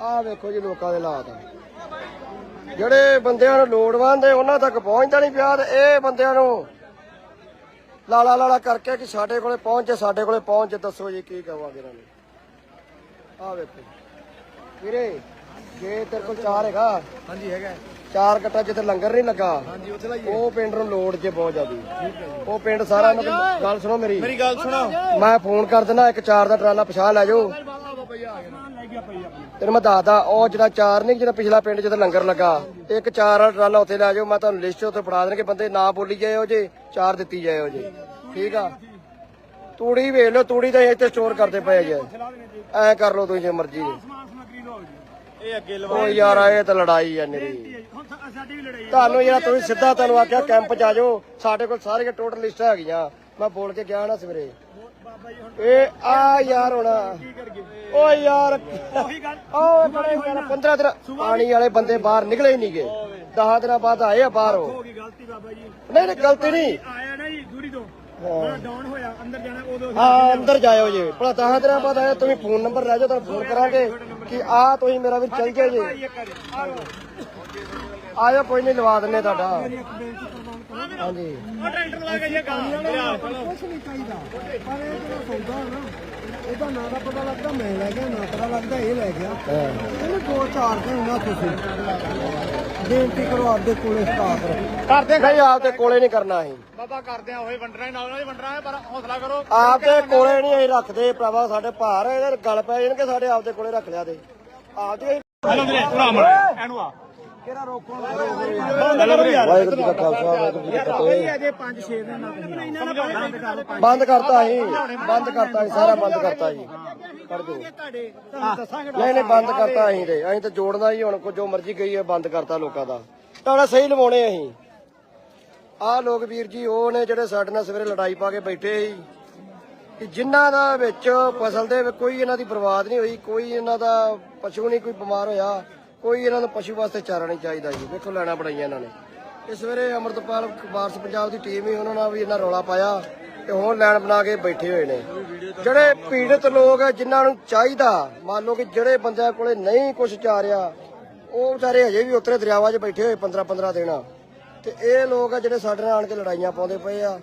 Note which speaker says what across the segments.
Speaker 1: ਆਹ ਵੇਖੋ ਜੀ ਲੋਕਾਂ ਦੇ ਹਾਲਾਤ। ਜਿਹੜੇ ਬੰਦਿਆਂ ਨੂੰ ਲੋੜਵੰਦ ਹੈ ਉਹਨਾਂ ਤੱਕ ਪਹੁੰਚਦਾ ਨਹੀਂ ਪਿਆ ਤੇ ਇਹ ਬੰਦਿਆਂ ਨੂੰ ਲਾਲਾ ਲਾਲਾ ਕਰਕੇ ਕਿ ਸਾਡੇ ਕੋਲੇ ਪਹੁੰਚੇ ਸਾਡੇ ਕੋਲੇ ਪਹੁੰਚੇ ਦੱਸੋ ਜੀ ਕੀ ਕਵਾਂਗੇ ਇਹਨਾਂ ਨੂੰ। ਆਹ ਵੇਖੋ ਵੀਰੇ ਜੇ ਤੇਰੇ ਕੋਲ ਚਾਰ ਹੈਗਾ
Speaker 2: ਹਾਂਜੀ ਹੈਗਾ
Speaker 1: ਚਾਰ ਕੱਟਾ ਜਿੱਥੇ ਲੰਗਰ ਨਹੀਂ ਲੱਗਾ
Speaker 2: ਹਾਂਜੀ ਉੱਥੇ ਲਾਈਏ।
Speaker 1: ਉਹ ਪਿੰਡ ਨੂੰ ਲੋੜ ਜੇ ਬਹੁਤ ਜ਼ਿਆਦੀ। ਉਹ ਪਿੰਡ ਸਾਰਾ ਮਤਲਬ ਗੱਲ ਸੁਣੋ ਮੇਰੀ।
Speaker 2: ਮੇਰੀ ਗੱਲ ਸੁਣੋ।
Speaker 1: ਮੈਂ ਫੋਨ ਕਰ ਦਿੰਦਾ ਇੱਕ ਚਾਰ ਦਾ ਟਰਾਲਾ ਪਛਾਣ ਲੈ ਜਾਓ। ਤੈਨੂੰ ਮੈਂ ਦੱਸਦਾ ਉਹ ਜਿਹੜਾ ਚਾਰ ਨਹੀਂ ਜਿਹੜਾ ਪਿਛਲਾ ਪਿੰਡ ਜਿੱਥੇ ਲੰਗਰ ਲੱਗਾ ਇੱਕ ਚਾਰ ਵਾਲਾ ਟਰਾਲਾ ਉੱਥੇ ਲੈ ਜਾਓ ਮੈਂ ਤੁਹਾਨੂੰ ਲਿਸਟ ਉੱਤੇ ਫੜਾ ਦੇਣਗੇ ਬੰਦੇ ਨਾ ਬੋਲੀ ਜਾਇਓ ਜੇ ਚਾਰ ਦਿੱਤੀ ਜਾਇਓ ਜੇ। ਠੀਕ ਆ? ਤੂੜੀ ਵੇਚ ਲਓ ਤੂੜੀ ਤਾਂ ਇੱਥੇ ਸਟੋਰ ਕਰਦੇ ਪਏ ਜੇ। ਐ ਕਰ ਲਓ ਤੁਸੀਂ ਜੇ ਮਰਜ਼ੀ।
Speaker 2: ਇਹ ਅੱਗੇ
Speaker 1: ਓ ਯਾਰ ਇਹ ਤਾਂ ਲੜਾਈ ਆ ਮੇਰੀ। ਤੁਹਾਨੂੰ ਯਾਰ ਤੁਸੀਂ ਸਿੱਧਾ ਤੁਹਾਨੂੰ ਆਖਿਆ ਕੈਂਪ 'ਚ ਆ ਜਾਓ। ਸਾਡੇ ਕੋਲ ਸਾਰੀਆਂ ਟੋਟਲ ਲਿਸਟਾਂ ਹੈਗੀਆਂ। ਮੈਂ ਬੋਲ ਕੇ ਗਿਆ ਨਾ ਸਵੇਰੇ। ਇਹ ਆ ਯਾਰ ਹੁਣ। ਓ ਯਾਰ। ਓ ਬੜੇ ਯਾਰ 15 ਦਿਨ ਪਾਣੀ ਵਾਲੇ ਬੰਦੇ ਬਾਹਰ ਨਿਕਲੇ ਹੀ ਨਹੀਂਗੇ। 10 ਦਿਨਾਂ ਬਾਅਦ ਆਏ ਆ ਬਾਹਰ ਉਹ।
Speaker 3: ਗਲਤੀ ਬਾਬਾ ਜੀ।
Speaker 1: ਨਹੀਂ ਨਹੀਂ ਗਲਤੀ ਨਹੀਂ।
Speaker 3: ਆਇਆ ਨਾ ਜੀ ਦੂਰੀ ਤੋਂ ਡਾਊਨ ਹੋਇਆ ਅੰਦਰ ਜਾਣਾ ਉਦੋਂ
Speaker 1: ਹਾਂ ਅੰਦਰ ਜਾਇਓ ਜੀ। ਭਲਾ 10 ਦਿਨਾਂ ਬਾਅਦ ਆਏ ਤੁਸੀਂ ਫੋਨ ਨੰਬਰ ਲੈ ਜਾਓ ਤੁਹਾਨੂੰ ਫੋਨ ਕਰਾਂਗੇ ਕਿ ਆ ਤੁਸੀਂ ਮੇਰਾ ਵੀ ਚੱਲ ਗਿਆ ਜੀ। ਆਇਓ ਕੋਈ ਨਹੀਂ ਲਵਾ ਦਿੰਨੇ ਤੁਹਾਡਾ। ਹਾਂਜੀ।
Speaker 3: ਉਹ ਟਰੈਕਟਰ ਲਾ ਕੇ ਜੇ ਕੰਮ
Speaker 2: ਕੁਛ ਨਹੀਂ ਚਾਹੀਦਾ। ਪਰ ਇਹ ਜਿਹੜਾ ਸੌਦਾ ਹੈ ਨਾ ਇਹਦਾ ਨਾਂ ਦਾ ਪਤਾ ਲੱਗਦਾ ਮੈਂ ਲੈ ਗਿਆ ਨਾ ਪਤਾ ਲੱਗਦਾ ਇਹ ਲੈ ਗਿਆ। ਇਹਨੂੰ ਦੋ ਚਾਰ ਦਿਨ ਨਾ ਤੁਸੀਂ ਬੇਨਤੀ ਕਰੋ ਆਪਦੇ ਕੋਲੇ ਸਟਾਫ ਰੱਖੋ।
Speaker 1: ਕਰਦੇ ਨਹੀਂ ਆਪ ਤੇ ਕੋਲੇ ਨਹੀਂ ਕਰਨਾ ਅਸੀਂ।
Speaker 3: ਬਾਬਾ ਕਰਦੇ ਆ ਹੋਏ ਵੰਡਣਾ ਨਾਲ ਨਾਲ ਹੀ ਵੰਡਣਾ ਹੈ ਪਰ ਹੌਸਲਾ ਕਰੋ।
Speaker 1: ਆਪ ਦੇ ਕੋਲੇ ਨਹੀਂ ਅਸੀਂ ਰੱਖਦੇ ਭਰਾਵਾ ਸਾਡੇ ਭਾਰ ਇਹਦੇ ਗੱਲ ਪੈ ਜਾਣਗੇ ਸਾਡੇ ਆਪ ਦੇ ਕੋਲੇ ਰੱਖ ਲਿਆ ਤੇ। ਆਪ ਦੇ
Speaker 3: ਹਲੋ ਵੀਰੇ ਭਰਾ ਮੜਾ ਆ।
Speaker 2: ਕਿਹੜਾ ਰੋਕੋ
Speaker 1: ਵਾਹਿਗੁਰੂ ਜੀ ਕਾ ਖਾਲਸਾ ਵਾਹਿਗੁਰੂ ਜੀ ਕੀ ਫਤਿਹ।
Speaker 2: ਅਜੇ 5-6 ਦਿਨ ਨਾ
Speaker 1: ਬੰਦ ਕਰਤਾ ਅਸੀਂ ਬੰਦ ਕਰਤਾ ਅਸੀਂ ਸਾਰਾ ਬੰਦ ਕਰਤਾ ਜੀ। ਕਰ ਦਿਓ। ਨਹੀਂ ਨਹੀਂ ਬੰਦ ਕਰਤਾ ਅਸੀਂ ਤੇ। ਅਸੀਂ ਤਾਂ ਜੋੜਨਾ ਹੀ ਹੁਣ ਕੋ ਜੋ ਮਰਜ਼ੀ ਗਈ ਹੈ ਬੰਦ ਕਰਤਾ ਲੋਕਾਂ ਦਾ। ਤਾਂ ਸਹੀ ਲਵਾਉਣੇ ਅਸੀਂ। ਆਹ ਲੋਕ ਵੀਰ ਜੀ ਉਹ ਨੇ ਜਿਹੜੇ ਸਾਡੇ ਨਾਲ ਸਵੇਰੇ ਲੜਾਈ ਪਾ ਕੇ ਬੈਠੇ ਸੀ। ਕਿ ਜਿਨ੍ਹਾਂ ਦਾ ਵਿੱਚ ਫਸਲ ਦੇ ਕੋਈ ਇਹਨਾਂ ਦੀ ਬਰਬਾਦ ਨਹੀਂ ਹੋਈ ਕੋਈ ਇਹਨਾਂ ਦਾ ਪਸ਼ੂ ਨਹੀਂ ਕੋਈ ਬਿਮਾਰ ਹੋਇਆ। ਕੋਈ ਇਹਨਾਂ ਨੂੰ ਪਸ਼ੂ ਵਾਸਤੇ ਚਾਰਾ ਨਹੀਂ ਚਾਹੀਦਾ ਜੀ। ਵੇਖੋ ਲੈਣਾ ਬਣਾਈਆਂ ਇਹਨਾਂ ਨੇ। ਇਸ ਸਵੇਰੇ ਅਮਰਤਪਾਲ ਵਾਰਸ ਪੰਜਾਬ ਦੀ ਟੀਮ ਹੀ ਉਹਨਾਂ ਨਾਲ ਵੀ ਇਹਨਾਂ ਰੌਲਾ ਪਾਇਆ ਤੇ ਹੁਣ ਲੈਣ ਬਣਾ ਕੇ ਬੈਠੇ ਹੋਏ ਨੇ। ਜਿਹੜੇ ਪੀੜਤ ਲੋਕ ਆ, ਜਿਨ੍ਹਾਂ ਨੂੰ ਚਾਹੀਦਾ, ਮੰਨ ਲਓ ਕਿ ਜਿਹੜੇ ਬੰਦਿਆਂ ਕੋਲੇ ਨਹੀਂ ਕੁਝ ਚਾਰਿਆ ਉਹ ਵਿਚਾਰੇ ਹਜੇ ਵੀ ਉਤਰੇ ਦਰਿਆਵਾਂ 'ਚ ਬੈਠੇ ਹੋਏ 15 15 ਦਿਨ। ਤੇ ਇਹ ਲੋਕ ਆ ਜਿਹੜੇ ਸਾਡੇ ਨਾਲ ਆਣ ਕੇ ਲੜਾਈਆਂ ਪਾਉਂਦੇ ਪਏ ਆ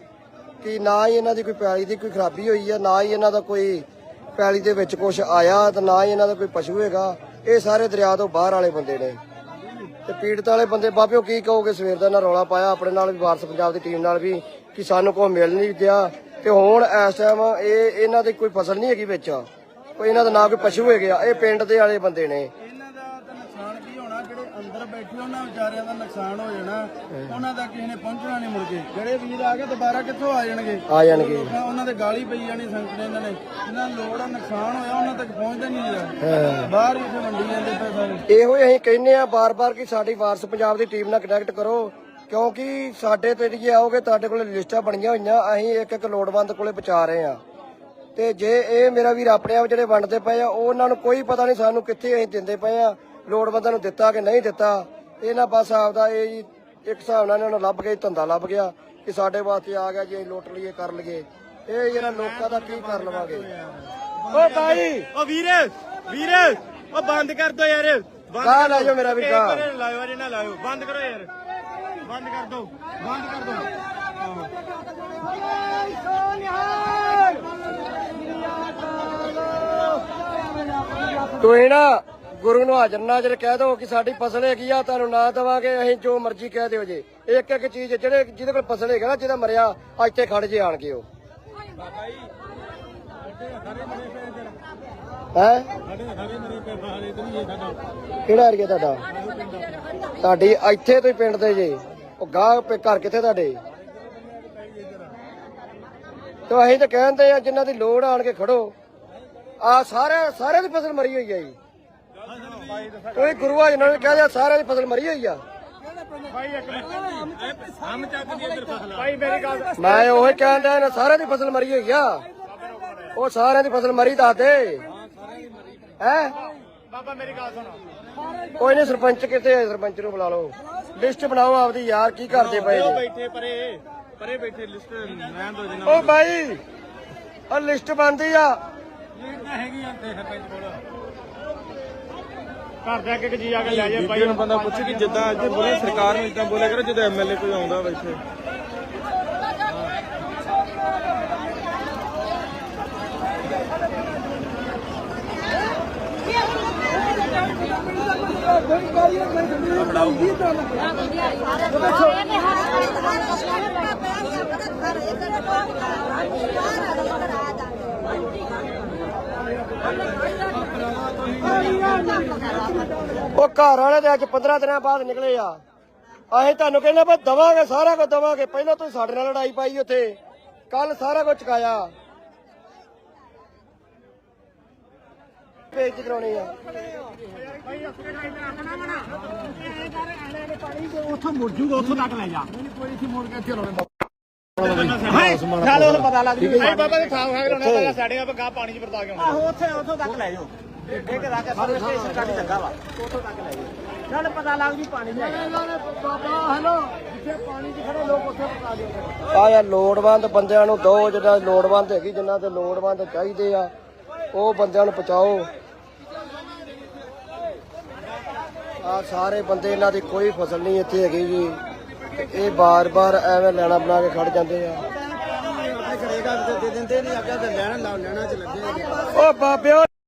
Speaker 1: ਕਿ ਨਾ ਹੀ ਇਹਨਾਂ ਦੀ ਕੋਈ ਪੈਲੀ ਦੀ ਕੋਈ ਖਰਾਬੀ ਹੋਈ ਆ, ਨਾ ਹੀ ਇਹਨਾਂ ਦਾ ਕੋਈ ਪੈਲੀ ਦੇ ਵਿੱਚ ਕੁਝ ਆਇਆ ਤੇ ਨਾ ਹੀ ਇਹਨਾਂ ਦਾ ਕੋਈ ਪਸ਼ੂ ਹੈਗਾ। ਇਹ ਸਾਰੇ ਦਰਿਆ ਤੋਂ ਬਾਹਰ ਵਾਲੇ ਬੰਦੇ ਨੇ। ਤੇ ਪੀੜਤ ਵਾਲੇ ਬੰਦੇ, ਬਾਬਿਓ ਕੀ ਕਹੋਗੇ? ਸਵੇਰ ਦਾ ਨਾ ਰੌਲਾ ਪਾਇਆ, ਆਪਣੇ ਨਾਲ ਵੀ ਵਾਰਸ ਪੰਜਾਬ ਦੀ ਟੀਮ ਨਾਲ ਵੀ, ਕਿ ਸਾਨੂੰ ਕੋਈ ਮਿਲ ਨਹੀਂ ਦਿਆ ਤੇ ਹੁਣ ਇਸ ਟਾਈਮ ਇਹ, ਇਹਨਾਂ ਦੀ ਕੋਈ ਫਸਲ ਨਹੀਂ ਹੈਗੀ ਵਿੱਚ। ਕੋਈ ਇਹਨਾਂ ਦਾ ਨਾ ਕੋਈ ਪਸ਼ੂ ਹੈਗੇ ਆ, ਇਹ ਪਿੰਡ ਦੇ ਵਾਲੇ ਬੰਦੇ ਨੇ।
Speaker 2: ਕੀ ਹੋਣਾ ਜਿਹੜੇ ਅੰਦਰ ਬੈਠੇ ਉਹਨਾਂ ਵਿਚਾਰਿਆਂ ਦਾ ਨੁਕਸਾਨ ਹੋ ਜਾਣਾ। ਉਹਨਾਂ ਦਾ ਕਿਸੇ ਨੇ ਪਹੁੰਚਣਾ ਨਹੀਂ ਮੁੜ ਕੇ। ਜਿਹੜੇ ਵੀਰ ਆ ਗਏ ਦੁਬਾਰਾ ਕਿੱਥੋਂ ਆ ਜਾਣਗੇ?
Speaker 1: ਆ ਜਾਣਗੇ।
Speaker 2: ਲੋਕਾਂ- ਉਹਨਾਂ ਦੇ ਗਾਲੀ ਪਈ ਜਾਣੀ ਸੰਗਤ ਨੇ ਇਹਨਾਂ ਨੇ। ਇਹਨਾਂ ਨੂੰ ਲੋੜ ਆ ਨੁਕਸਾਨ ਹੋਇਆ ਉਹਨਾਂ ਤੱਕ ਪਹੁੰਚਦਾ ਨਹੀਂ ਰਿਹਾ ਬਾਹਰ ਹੀ ਇੱਥੇ ਵੰਡੀ ਜਾਂਦੇ ਪਏ ਸਾਰੇ।
Speaker 1: ਇਹੋ ਹੀ ਅਸੀਂ ਕਹਿੰਨੇ ਆ ਬਾਰ-ਬਾਰ ਕਿ ਸਾਡੀ ਵਾਰਸ ਪੰਜਾਬ ਦੀ ਟੀਮ ਨਾਲ ਕਨੈਕਟ ਕਰੋ। ਕਿਉਂਕਿ ਸਾਡੇ ਤੇ ਜੇ ਆਓਗੇ ਤੁਹਾਡੇ ਕੋਲ ਲਿਸਟਾਂ ਬਣੀਆਂ ਹੋਈਆਂ ਅਸੀਂ ਇੱਕ ਇੱਕ ਲੋੜਵੰਦ ਕੋਲੇ ਪਹੁੰਚਾ ਰਹੇ ਆ ਤੇ ਜੇ ਇਹ ਮੇਰਾ ਵੀਰ ਆਪਣੇ ਆਪ ਜਿਹੜੇ ਵੰਡਦੇ ਪਏ ਆ ਉਹਨਾਂ ਨੂੰ ਕੋਈ ਪਤਾ ਨਹੀਂ ਸਾਨੂੰ ਕਿੱਥੇ ਅਸੀਂ ਦਿੰਦੇ ਪਏ ਆ। ਲੋੜਵੰਦਾਂ ਨੂੰ ਦਿੱਤਾ ਕਿ ਨਹੀਂ ਦਿੱਤਾ ਇਹਨਾਂ ਬਸ ਆਪਦਾ ਇਹ ਜੀ ਇੱਕ ਹਿਸਾਬ ਨਾਲ ਇਹਨਾਂ ਨੂੰ ਲੱਭ ਗਿਆ ਧੰਦਾ ਲੱਭ ਗਿਆ ਕਿ ਸਾਡੇ ਵਾਸਤੇ ਆ ਗਿਆ ਜੀ ਅਸੀਂ ਲੁੱਟ ਲਈਏ ਕਰ ਲਈਏ। ਇਹ ਜਿਹੜਾ ਲੋਕਾਂ ਦਾ ਕੀ ਕਰ ਲਵਾਂਗੇ ਓ ਭਾਈ
Speaker 3: ਓ ਵੀਰੇ ਵੀਰੇ ਓ ਬੰਦ ਕਰ ਦੋ ਯਾਰ। ਬੰਦ
Speaker 1: ਗਾਹ ਲੈ ਜਾਓ ਮੇਰਾ ਵੀ ਗਾਹ।
Speaker 3: ਲਾਇਓ ਅਜੇ ਨਾ ਲਾਇਓ। ਬੰਦ ਕਰੋ ਯਾਰ। ਬੰਦ ਕਰ ਦੋ। ਬੰਦ ਕਰ ਦੋ।
Speaker 1: ਤੁਸੀਂ ਨਾ ਗੁਰੂ ਨੂੰ ਹਾਜ਼ਰ ਨਾਜ਼ਰ ਕਹਿ ਦਿਓ ਕਿ ਸਾਡੀ ਫਸਲ ਹੈਗੀ ਆ ਤੁਹਾਨੂੰ ਨਾ ਦੇਵਾਂਗੇ ਅਸੀਂ ਜੋ ਮਰਜ਼ੀ ਕਹਿ ਦਿਓ ਜੇ। ਇੱਕ ਇੱਕ ਚੀਜ਼ ਜਿਹੜੇ ਜਿਹਦੇ ਕੋਲ ਫਸਲ ਹੈਗਾ ਨਾ ਜਿਹਦਾ ਮਰਿਆ ਇੱਥੇ ਖੜ ਜੇ ਆਣ ਕੇ ਉਹ ਹੈ? ਕਿਹੜਾ ਏਰੀਆ ਤੁਹਾਡਾ? ਤੁਹਾਡੀ ਇੱਥੇ ਤੁਸੀਂ ਪਿੰਡ ਦੇ ਜੇ। ਉਹ ਗਾਹ ਪੇ ਘਰ ਕਿੱਥੇ ਤੁਹਾਡੇ? ਤੇ ਅਸੀਂ ਤਾਂ ਕਹਿੰਦੇ ਆ ਜਿਨ੍ਹਾਂ ਦੀ ਲੋੜ ਆਣ ਕੇ ਖੜੋ। ਆ ਸਾਰੇ ਸਾਰਿਆਂ ਦੀ ਫਸਲ ਮਰੀ ਹੋਈ ਆ ਜੀ। ਕੋਈ ਗੁਰੂਆ ਜਿਹਨਾਂ ਨੇ ਕਹਿ ਦਿਆ ਸਾਰਿਆਂ ਦੀ ਫਸਲ ਮਰੀ ਹੋਈ ਆ।
Speaker 3: ਹਮ ਚੱਕ ਦੀ ਇੱਧਰ ਫਸਲ ਭਾਈ ਮੇਰੀ ਗੱਲ
Speaker 1: ਮੈਂ ਉਹੀ ਕਹਿੰਦਾ ਨਾ ਸਾਰਿਆਂ ਦੀ ਫਸਲ ਮਰੀ ਹੋਈ ਆ। ਉਹ ਸਾਰਿਆਂ ਦੀ ਫਸਲ ਮਰੀ ਦੱਸ ਦੇ। ਹੈ?
Speaker 3: ਬਾਬਾ ਮੇਰੀ ਗੱਲ ਸੁਣੋ।
Speaker 1: ਕੋਈ ਨਹੀਂ ਸਰਪੰਚ ਕਿੱਥੇ ਹੈ ਸਰਪੰਚ ਨੂੰ ਬੁਲਾ ਲਓ। ਲਿਸਟ ਬਣਾਓ ਆਪਦੀ ਯਾਰ ਕੀ ਕਰਦੇ ਪਏ
Speaker 3: ਉਹ
Speaker 1: ਜੀ
Speaker 3: ਬੈਠੇ ਪਰੇ ਪਰੇ ਬੈਠੇ ਲਿਸਟ ਰਹਿਣ ਦੋ ਜਨਾ
Speaker 1: ਓ ਬਾਈ ਆ ਲਿਸਟ ਬਣਦੀ ਆ।
Speaker 3: ਲੀਡ ਤਾਂ ਹੈਗੀ ਆ ਤੇ ਸਰਪੰਚ ਕੋਲ। ਘਰ ਦੇ ਅੱਗੇ ਜੀ ਆ ਕੇ ਲੈ ਜਾਏ
Speaker 4: ਬੀਬੀ ਨੂੰ ਬੰਦਾ ਪੁੱਛੇ ਕਿ ਜਿੱਦਾਂ ਅੱਜ ਬੋਲੇ ਸਰਕਾਰ ਨੂੰ ਇਦਾਂ ਬੋਲਿਆ ਕਰੋ ਜਦੋਂ ਐਮਐਲਏ ਕੋਈ ਆਉਂਦਾ ਵਾ ਇੱਥੇ।
Speaker 1: ਉਹ ਘਰ ਵਾਲੇ ਦੇ ਅੱਜ 15 ਦਿਨਾਂ ਬਾਅਦ ਨਿਕਲੇ ਆ। ਅਸੀਂ ਤੁਹਾਨੂੰ ਕਹਿੰਦੇ ਬਈ ਦਵਾਂਗੇ ਸਾਰਾ ਕੁਝ ਦਵਾਂਗੇ। ਪਹਿਲਾਂ ਤੁਸੀਂ ਸਾਡੇ ਨਾਲ ਲੜਾਈ ਪਾਈ ਉੱਥੇ। ਕੱਲ ਸਾਰਾ ਕੁਝ ਚੁਕਾਇਆ। ਬੇਇੱਜ਼ਤੀ ਕਰਾਉਣੀ ਆ।
Speaker 3: ਉੱਥੋਂ ਮੁੜ ਜੂਗਾ ਉੱਥੋਂ ਤੱਕ ਲੈ ਜਾ। ਨਾਲ ਉਹ ਪਤਾ ਲੱਗ ਜੂ ਨਹੀਂ ਬਾਬਾ ਦੇ ਥਾਂ ਖਾ ਕੇ ਲਾਉਣਾ ਪਹਿਲਾਂ ਸਾਡੇ ਆਪ ਗਾਂ ਪਾਣੀ ਚ ਵਰਤਾ ਕੇ ਆਉਣਾ ਆਹੋ ਉੱਥੇ ਉੱਥੋਂ ਤੱਕ ਲੈ ਜਾਓ। ਰੱਖ ਸਾਰੇ ਸਟੇਸ਼ਨ ਕੱਢ ਲੱਗਾ ਵਾ। ਉੱਥੋਂ ਤੱਕ ਲੈ ਜਾਓ। ਨਾਲ ਪਤਾ ਲੱਗ ਜੂ ਪਾਣੀ ਚ
Speaker 2: ਬਾਬਾ ਹੈਲੋ ਜਿੱਥੇ ਪਾਣੀ 'ਚ ਖੜੇ ਲੋਕ ਉੱਥੇ ਪਕਾ ਦਿਓ
Speaker 1: ਆ ਯਾਰ ਲੋੜਵੰਦ ਬੰਦਿਆਂ ਨੂੰ ਦੋ ਜਿਹੜਾ ਲੋੜਵੰਦ ਹੈਗੀ ਜਿਨ੍ਹਾਂ ਤੇ ਲੋੜਵੰਦ ਚਾਹੀਦੇ ਆ ਉਹ ਬੰਦਿਆਂ ਨੂੰ ਪਹੁੰਚਾਓ। ਆ ਸਾਰੇ ਬੰਦੇ ਇਹਨਾਂ ਦੀ ਕੋਈ ਫਸਲ ਨਹੀਂ ਇੱਥੇ ਹੈਗੀ ਜੀ। ਇਹ ਬਾਰ-ਬਾਰ ਐਵੇਂ ਲੈਣਾ ਬਣਾ ਕੇ ਖੜ ਜਾਂਦੇ ਆ।
Speaker 2: ਕਰੇਗਾ ਦੇ ਦਿੰਦੇ ਨਹੀਂ ਅੱਗੇ ਤੇ ਲੈਣਾ ਲੈਣਾ ਚ ਲੱਗੇ
Speaker 1: ਓ ਬਾਬਿਓ